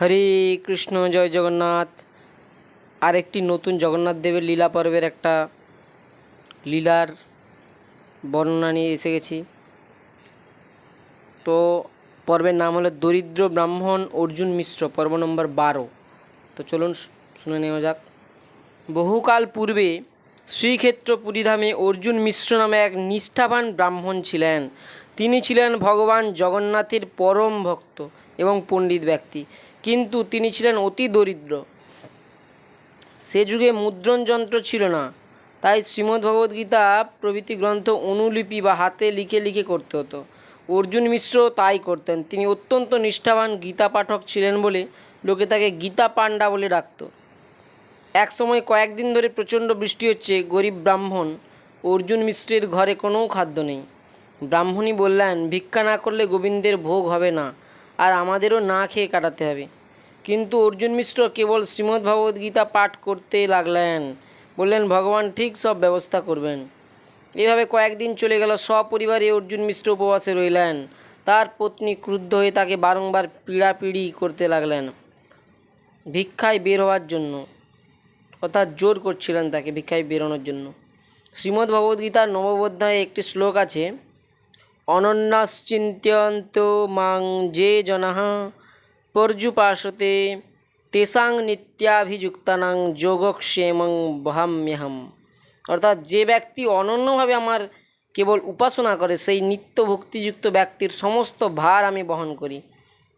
হরে কৃষ্ণ, জয় জগন্নাথ। আরেকটি নতুন জগন্নাথ দেবের লীলা পর্বের একটা লীলার বর্ণনা নিয়ে এসে গেছি। তো পর্বের নাম হলো দরিদ্র ব্রাহ্মণ অর্জুন মিশ্র, পর্ব নম্বর বারো। তো চলুন শুনে নেওয়া যাক। বহুকাল পূর্বে শ্রীক্ষেত্র পুরীধামে অর্জুন মিশ্র নামে এক নিষ্ঠাবান ব্রাহ্মণ ছিলেন। তিনি ছিলেন ভগবান জগন্নাথের পরম ভক্ত এবং পণ্ডিত ব্যক্তি। কিন্তু তিনি ছিলেন অতি দরিদ্র। সে যুগে মুদ্রণ যন্ত্র ছিল না। তাই শ্রীমদ্ ভগবদ্গীতা প্রভৃতি গ্রন্থ অনুলিপি বা হাতে লিখে লিখে করতে হতো। অর্জুন মিশ্র তাই করতেন। তিনি অত্যন্ত নিষ্ঠাবান গীতা পাঠক ছিলেন বলে লোকে তাকে গীতা পাণ্ডা বলে ডাকত। এক সময় কয়েকদিন ধরে প্রচণ্ড বৃষ্টি হচ্ছে, গরিব ব্রাহ্মণ, অর্জুন মিশ্রের ঘরে কোনো খাদ্য নেই। ব্রাহ্মণী বললেন, ভিক্ষা না করলে গোবিন্দের ভোগ হবে না। আর আমাদেরও না খেয়ে কাটাতে হবে। কিন্তু অর্জুন মিশ্র কেবল শ্রীমদ্ ভগবদ্গীতা পাঠ করতে লাগলেন। বললেন, ভগবান ঠিক সব ব্যবস্থা করবেন। এভাবে কয়েকদিন চলে গেল, সপরিবারে অর্জুন মিশ্র উপবাসে রইলেন। তার পত্নী ক্রুদ্ধ হয়ে তাকে বারংবার পীড়াপিড়ি করতে লাগলেন, ভিক্ষায় বের হওয়ার জন্য। অর্থাৎ জোর করছিলেন তাকে, ভিক্ষায় বেরোনোর জন্য। শ্রীমদ্ ভগবদ্গীতার নববোধ্যায়ে একটি শ্লোক আছে অনন্যাশ্চিন্ত্যন্ত মাং যে জনাহ পর্যুপাসতে তেসাং নিত্যাভিযুক্তানাং যোগক্ষেমং বহাম্যহম। অর্থাৎ যে ব্যক্তি অনন্যভাবে আমার কেবল উপাসনা করে, সেই নিত্য ভক্তিযুক্ত ব্যক্তির সমস্ত ভার আমি বহন করি,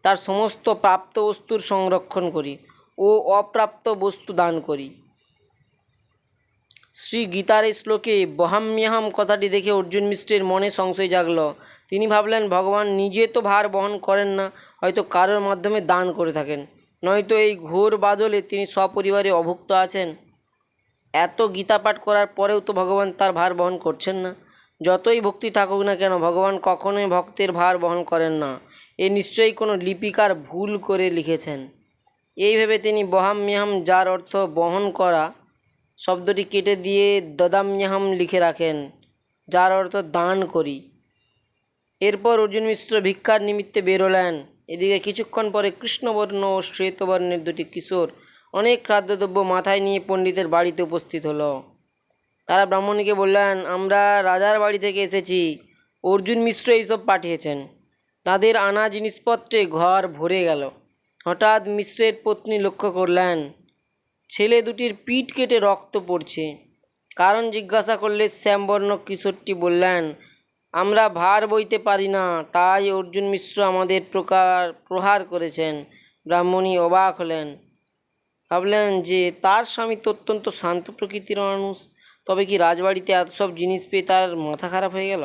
তার সমস্ত প্রাপ্ত বস্তুর সংরক্ষণ করি ও অপ্রাপ্ত বস্তু দান করি। শ্রী গীতার শ্লোকে বহাম্যহম কথাটি দেখে অর্জুন মিশ্রের মনে সংশয় জাগল। তিনি ভাবলেন, ভগবান নিজে তো ভার বহন করেন না, হয়তো কারোর মাধ্যমে দান করে থাকেন। নয়তো এই ঘোর বাদলে তিনি সপরিবারে অভুক্ত আছেন। এত গীতা পাঠ করার পরেও তো ভগবান তার ভার বহন করছেন না। যতই ভক্তি থাকুক না কেন, ভগবান কখনোই ভক্তের ভার বহন করেন না। এ নিশ্চয়ই কোনো লিপিকার ভুল করে লিখেছেন। এই ভেবে তিনি বহাম্যহম, যার অর্থ বহন করা শব্দটি কেটে দিয়ে দদাম্যহম লিখে রাখেন, যার অর্থ দান করি। এরপর অর্জুন মিশ্র ভিক্ষার নিমিত্তে বেরোলেন এদিকে কিছুক্ষণ পরে কৃষ্ণবর্ণ ও শ্বেতবর্ণের দুটি কিশোর অনেক খাদ্যদ্রব্য মাথায় নিয়ে পণ্ডিতের বাড়িতে উপস্থিত হলো। তারা ব্রাহ্মণীকে বললেন, আমরা রাজার বাড়ি থেকে এসেছি। অর্জুন মিশ্র এইসব পাঠিয়েছেন। তাদের আনা জিনিসপত্রে ঘর ভরে গেল। হঠাৎ মিশ্রের পত্নী লক্ষ্য করলেন ছেলে দুটির পিঠ কেটে রক্ত পড়ছে। কারণ জিজ্ঞাসা করলে শ্যামবর্ণ কিশোরটি বললেন, আমরা ভার বইতে পারি না, তাই অর্জুন মিশ্র আমাদের প্রকার প্রহার করেছেন। ব্রাহ্মণী অবাক হলেন। ভাবলেন যে তার স্বামী তো অত্যন্ত শান্ত প্রকৃতির মানুষ, তবে কি রাজবাড়িতে এত সব জিনিস পেয়ে তার মাথা খারাপ হয়ে গেল?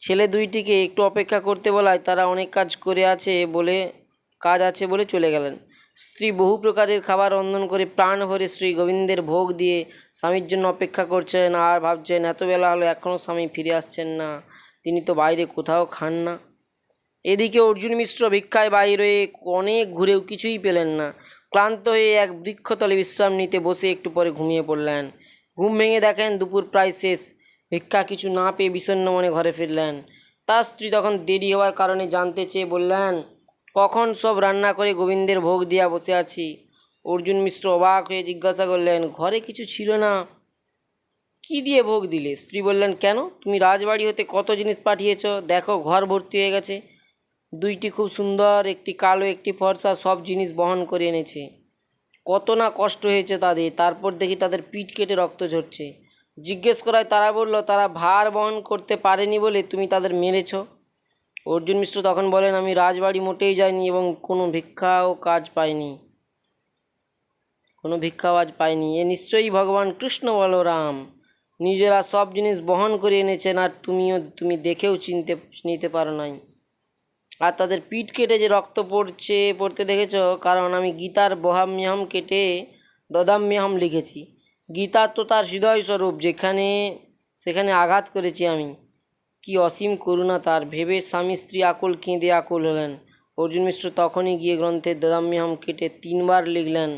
ছেলে দুইটিকে একটু অপেক্ষা করতে বলায় তারা অনেক কাজ করে আছে বলে, কাজ আছে বলে চলে গেলেন। স্ত্রী বহু প্রকারের খাবার রন্ধন করে প্রাণ ভরে শ্রী গোবিন্দের ভোগ দিয়ে স্বামীর জন্য অপেক্ষা করছেন আর ভাবছেন, এত বেলা হলো এখনও স্বামী ফিরে আসছেন না। তিনি তো বাইরে কোথাও খান না। এদিকে অর্জুন মিশ্র ভিক্ষায় বাইরে অনেক ঘুরেও কিছুই পেলেন না। ক্লান্ত হয়ে এক বৃক্ষতলে বিশ্রাম নিতে বসে একটু পরে ঘুমিয়ে পড়লেন। ঘুম ভেঙে দেখেন দুপুর প্রায় শেষ। ভিক্ষা কিছু না পেয়ে বিষণ্ণ মনে ঘরে ফিরলেন। তার স্ত্রী তখন দেরি হওয়ার কারণে জানতে চেয়ে বললেন কখন সব রান্না করে গোবিন্দের ভোগ দিয়া বসে আছি? অর্জুন মিশ্র অবাক হয়ে জিজ্ঞাসা করলেন, ঘরে কিছু ছিল না? কি দিয়ে ভোগ দিলে? স্ত্রী বললেন, কেন? তুমি রাজবাড়ি হতে কত জিনিস পাঠিয়েছ? দেখো, ঘর ভর্তি হয়ে গেছে। দুইটি খুব সুন্দর, একটি কালো, একটি ফর্সা, সব জিনিস বহন করে এনেছে। কত না কষ্ট হয়েছে তাদের। তারপর দেখি তাদের পিঠ কেটে রক্ত ঝরছে। জিজ্ঞেস করায় তারা বলল, তারা ভার বহন করতে পারেনি বলে তুমি তাদের মেরেছ? অর্জুন মিশ্র তখন বলেন, আমি রাজবাড়ি মোটেই যাইনি এবং কোনো ভিক্ষাও কাজ পাইনি। কোনো ভিক্ষাও আজ পাইনি। এ নিশ্চয়ই ভগবান কৃষ্ণ বলরাম। নিজেরা সব জিনিস বহন করে এনেছেন আর তুমিও, তুমি দেখেও চিনতে, নিতে পারো নাই। আর তাদের পিঠ কেটে যে রক্ত পড়ছে, পড়তে দেখেছ? কারণ আমি গীতার বহাম্যহম কেটে দদাম্যহম লিখেছি। গীতা তো তার হৃদয়স্বরূপ, যেখানে, সেখানে আঘাত করেছি আমি। কি অসীম করুণা তার? ভেবে স্বামী স্ত্রী আকুল কেঁদে আকুল হলেন। অর্জুন মিশ্র তখনই গিয়ে গ্রন্থের দদাম্যহম কেটে তিনবার লিখলেন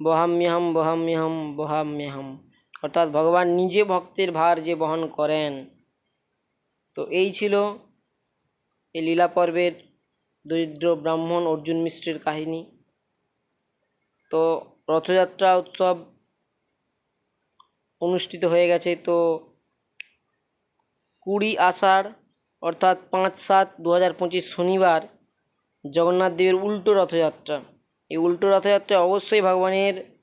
বহাম্যহম বহাম্যহম বহাম্যহম অর্থাৎ ভগবান নিজে ভক্তের ভার যে বহন করেন। তো এই ছিল এই লীলা পর্বের দরিদ্র ব্রাহ্মণ অর্জুন মিশ্রের কাহিনী। তো রথযাত্রা উৎসব অনুষ্ঠিত হয়ে গেছে। তো কুড়ি আষাঢ়, অর্থাৎ পাঁচ সাত দু হাজার পঁচিশ শনিবার জগন্নাথ দেবের উল্টো রথযাত্রা। এই উল্টো রথযাত্রায় অবশ্যই ভগবানের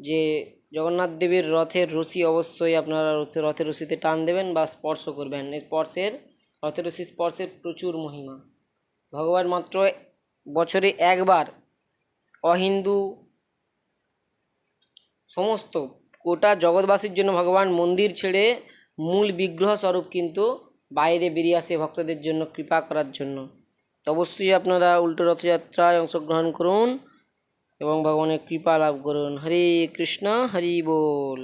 যে জগন্নাথ দেবের রথের রশি অবশ্যই আপনারা রথে- রথের রশিতে টান দেবেন বা স্পর্শ করবেন। স্পর্শের, রথের রশি স্পর্শের প্রচুর মহিমা। ভগবান মাত্র বছরে একবার অহিন্দু সমস্ত গোটা জগৎবাসীর জন্য ভগবান মন্দির ছেড়ে মূল বিগ্রহ স্বরূপ কিন্তু বাইরে বেরিয়ে আসে ভক্তদের জন্য কৃপা করার জন্য। তো অবশ্যই আপনারা উল্টো রথযাত্রায় অংশগ্রহণ করুন এবং ভগবানের কৃপা লাভ করুন। হরে কৃষ্ণ, হরি বল।